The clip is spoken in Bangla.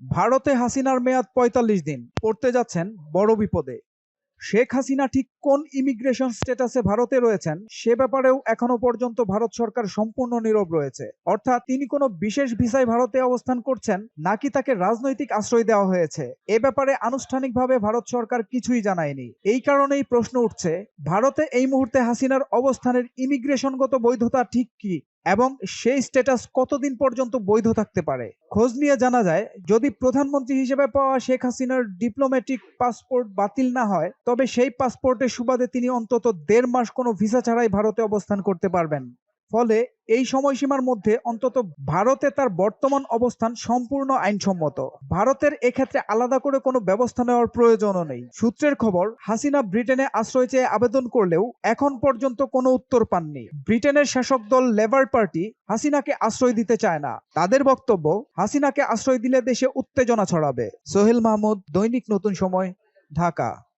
ভারতে হাসিনার মেয়াদ পঁয়তাল্লিশ দিন। পড়তে যাচ্ছেন বড় বিপদে। শেখ হাসিনা ঠিক কোন ইমিগ্রেশন স্ট্যাটাসে ভারতে রয়েছেন সে ব্যাপারেও এখনও পর্যন্ত ভারত সরকার সম্পূর্ণ নীরব রয়েছে। অর্থাৎ তিনি কোনো বিশেষ ভিসায় ভারতে অবস্থান করছেন নাকি তাকে রাজনৈতিক আশ্রয় দেওয়া হয়েছে। এ ব্যাপারে আনুষ্ঠানিকভাবে ভারত সরকার কিছুই জানায়নি। এই কারণেই প্রশ্ন উঠছে, ভারতে এই মুহূর্তে হাসিনার অবস্থানের ইমিগ্রেশনগত বৈধতা ঠিক কি? এবং সেই স্ট্যাটাস কতদিন পর্যন্ত বৈধ থাকতে পারে? খোঁজ নিয়ে জানা যায়, যদি প্রধানমন্ত্রী হিসেবে পাওয়া শেখ হাসিনার ডিপ্লোম্যাটিক পাসপোর্ট বাতিল না হয়, তবে সেই পাসপোর্টের সুবাদে তিনি অন্তত দেড় মাস কোনো ভিসা ছাড়াই ভারতে অবস্থান করতে পারবেন। ফলে এই সময়সীমার মধ্যে অন্তত ভারতে তার বর্তমান অবস্থান সম্পূর্ণ আইনসম্মত। ভারতের এক্ষেত্রে আলাদা করে কোনো ব্যবস্থা নেওয়ার প্রয়োজনও নেই। সূত্রের খবর, হাসিনা ব্রিটেনে আশ্রয় চেয়ে আবেদন করলেও এখন পর্যন্ত কোনো উত্তর পাননি। ব্রিটেনের শাসক দল লেবার পার্টি হাসিনাকে আশ্রয় দিতে চায় না। তাদের বক্তব্য, হাসিনাকে আশ্রয় দিলে দেশে উত্তেজনা ছড়াবে। সোহেল মাহমুদ, দৈনিক নতুন সময়, ঢাকা।